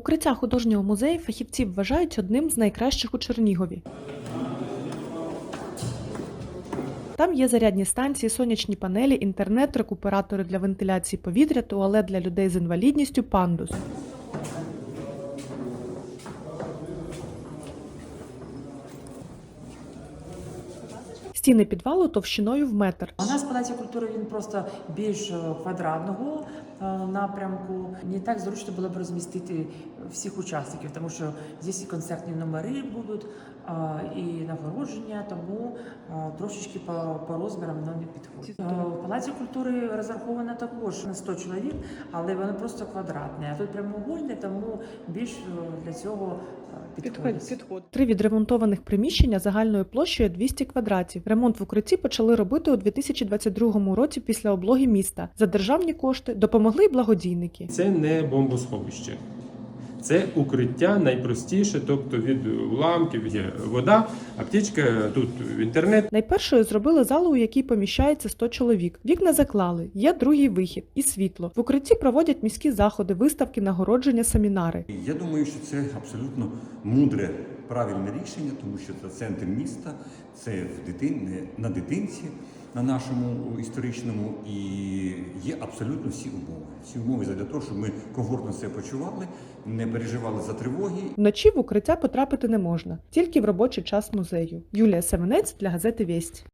Укриття художнього музею фахівці вважають одним з найкращих у Чернігові. Там є зарядні станції, сонячні панелі, інтернет, рекуператори для вентиляції повітря, туалет для людей з інвалідністю, пандус. Стіни підвалу товщиною в метр. У нас палаці культури він просто більш е, квадратного е, напрямку. Не так зручно було б розмістити всіх учасників, тому що здесь і концертні номери будуть, е, і нагородження, тому трошечки по, по розмірам воно не підходить. В палаці культури розраховано також на 100 чоловік, але воно просто квадратне. А тут прямоугольне, тому більш для цього е, підходить. Три відремонтованих приміщення загальною площею 200 квадратів. Ремонт в укритті почали робити у 2022 році після облоги міста. За державні кошти допомогли й благодійники. Це не бомбосховище. Це укриття найпростіше, тобто від уламків є вода, аптечка, тут інтернет. Найпершою зробили залу, у якій поміщається 100 чоловік. Вікна заклали, є другий вихід і світло. В укритті проводять міські заходи, виставки, нагородження, семінари. Я думаю, що це абсолютно мудре, правильне рішення, тому що це центр міста, це в дитин, на дитинці, на нашому історичному, і є абсолютно всі умови. Всі умови для того, щоб ми комфортно себе почували, не переживали за тривоги Вночі в укриття потрапити не можна, тільки в робочий час музею. Юлія Семенець для газети Вість.